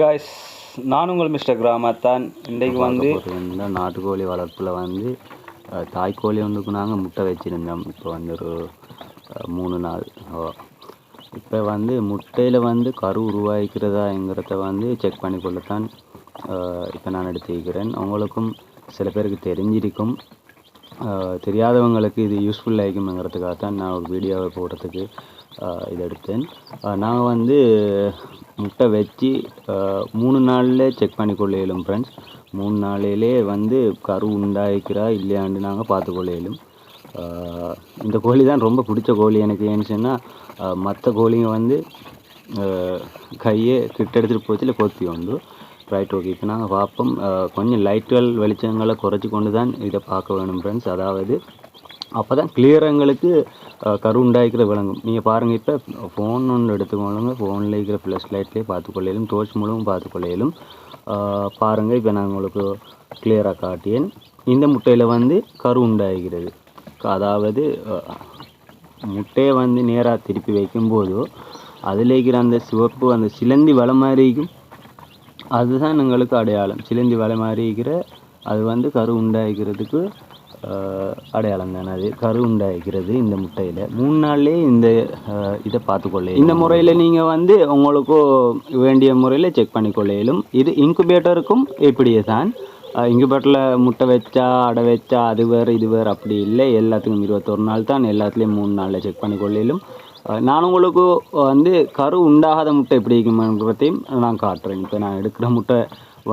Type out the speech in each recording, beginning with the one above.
Guys நான் உங்கள் mister கிராமத்தான். இன்றைக்கு வந்து நாட்டுக்கோழி வளர்ப்பில் வந்து தாய்க்கோழி ஒன்றுக்கு நாங்கள் முட்டை வச்சுருந்தோம். இப்போ வந்து ஒரு மூணு நாள். இப்போ வந்து முட்டையில் வந்து கரு உருவாகிக்கிறதாங்கிறத வந்து செக் பண்ணி கொள்ளத்தான் இப்போ நான் எடுத்துக்கிறேன் அவங்களுக்கும் சில பேருக்கு தெரிஞ்சிருக்கும். தெரியாதவங்களுக்கு இது யூஸ்ஃபுல்லாக இருக்குங்கிறதுக்காக தான் நான் ஒரு வீடியோவை போடுறதுக்கு இதை எடுத்தேன். நாங்கள் வந்து முட்டை வச்சு மூணு நாளில் செக் பண்ணி கொள்ள இயலும் ஃப்ரெண்ட்ஸ் மூணு நாளிலே வந்து கரு உண்டாயிக்கிறா இல்லையான்னு நாங்கள் பார்த்து கொள்ள இயலும் இந்த கோழி தான் ரொம்ப பிடிச்ச கோழி எனக்கு. ஏன்னு சொன்னால் மற்ற கோழிங்க வந்து கையை கிட்ட எடுத்துகிட்டு போச்சுல கொத்தி உண்டு ரைட் ஓகே இப்போ நாங்கள் பார்ப்போம். கொஞ்சம் லைட்டுகள் வெளிச்சங்களை குறைச்சி கொண்டு தான் இதை பார்க்க வேணும் ஃப்ரெண்ட்ஸ் அதாவது அப்போ தான் கிளியரங்களுக்கு கரு உண்டாய்க்கிற விளங்கும் நீங்கள் பாருங்கள் இப்போ ஃபோன் ஒன்று எடுத்துக்கொள்ளுங்க. ஃபோனில் இருக்கிற ப்ளஸ் லைட்லேயே பார்த்துக்கொள்ளையிலும் டோர்ச் மூலமும் பார்த்துக்கொள்ளையிலும் பாருங்கள் இப்போ நான் உங்களுக்கு கிளியராக காட்டியேன். இந்த முட்டையில் வந்து கரு உண்டாகிறது அதாவது முட்டையை வந்து நேராக திருப்பி வைக்கும்போது அதில் இருக்கிற அந்த சிவப்பு அந்த சிலந்தி வலை மாதிரி இருக்கும். அதுதான் எங்களுக்கு அடையாளம். சிலந்தி வலை மாதிரி இருக்கிற அது வந்து கரு உண்டாகிறதுக்கு அடையாளம் தானே. அது கரு உண்டாகிறது இந்த முட்டையில். மூணு நாள்லேயே இந்த இதை பார்த்துக்கொள்ள. இந்த முறையில் நீங்கள் வந்து உங்களுக்கு வேண்டிய முறையில் செக் பண்ணிக்கொள்ளையிலும் இது இன்குபேட்டருக்கும் இப்படியே தான். இன்குபேட்டரில் முட்டை வச்சா அடை வச்சா அது வேறு இது வேறு அப்படி இல்லை. எல்லாத்துக்கும் இருபத்தொரு நாள் தான். எல்லாத்துலேயும் மூணு நாளில் செக் பண்ணிக்கொள்ளையிலும் நான் உங்களுக்கு வந்து கரு உண்டாகாத முட்டை எப்படி இருக்குங்கிறதையும் நான் காட்டுறேன். இப்போ நான் எடுக்கிற முட்டை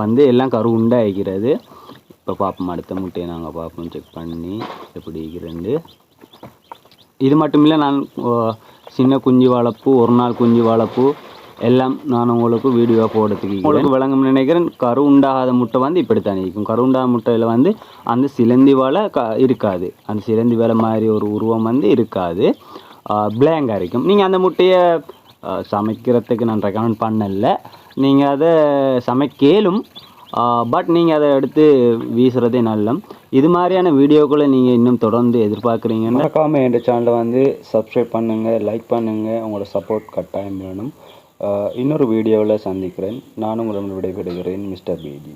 வந்து எல்லாம் கரு உண்டாகிறது. இப்போ பார்ப்போம் அடுத்த முட்டையை நாங்கள் பார்ப்போம் செக் பண்ணி எப்படி இருக்கிறது இது மட்டும் இல்லை நான் சின்ன குஞ்சு வளர்ப்பு ஒரு நாள் குஞ்சு வளர்ப்பு எல்லாம் நான் உங்களுக்கு வீடியோ போடுறதுக்கு உங்களுக்கு விளங்கும் நினைக்கிறேன் கரு உண்டாகாத முட்டை வந்து இப்படித்தான் இருக்கும். கரு உண்டாகாத முட்டையில் வந்து அந்த சிலந்தி வலை க இருக்காது. அந்த சிலந்தி வலை மாதிரி ஒரு உருவம் வந்து இருக்காது. பிளாங்காக இருக்கும். நீங்கள் அந்த முட்டையை சமைக்கிறதுக்கு நான் ரெக்கமெண்ட் பண்ணல. நீங்கள் அதை சமைக்கலும் பட் நீங்கள் அதை எடுத்து வீசுகிறதே நல்லம். இது மாதிரியான வீடியோக்களை நீங்கள் இன்னும் தொடர்ந்து எதிர்பார்க்குறீங்கன்னு மறக்காமல் என் சேனலை வந்து சப்ஸ்கிரைப் பண்ணுங்கள் லைக் பண்ணுங்கள் உங்களோட சப்போர்ட் கட்டாயம் வேணும். இன்னொரு வீடியோவில் சந்திக்கிறேன். நானும் உங்களிடம் விடைபெறுகிறேன் மிஸ்டர் பிஜி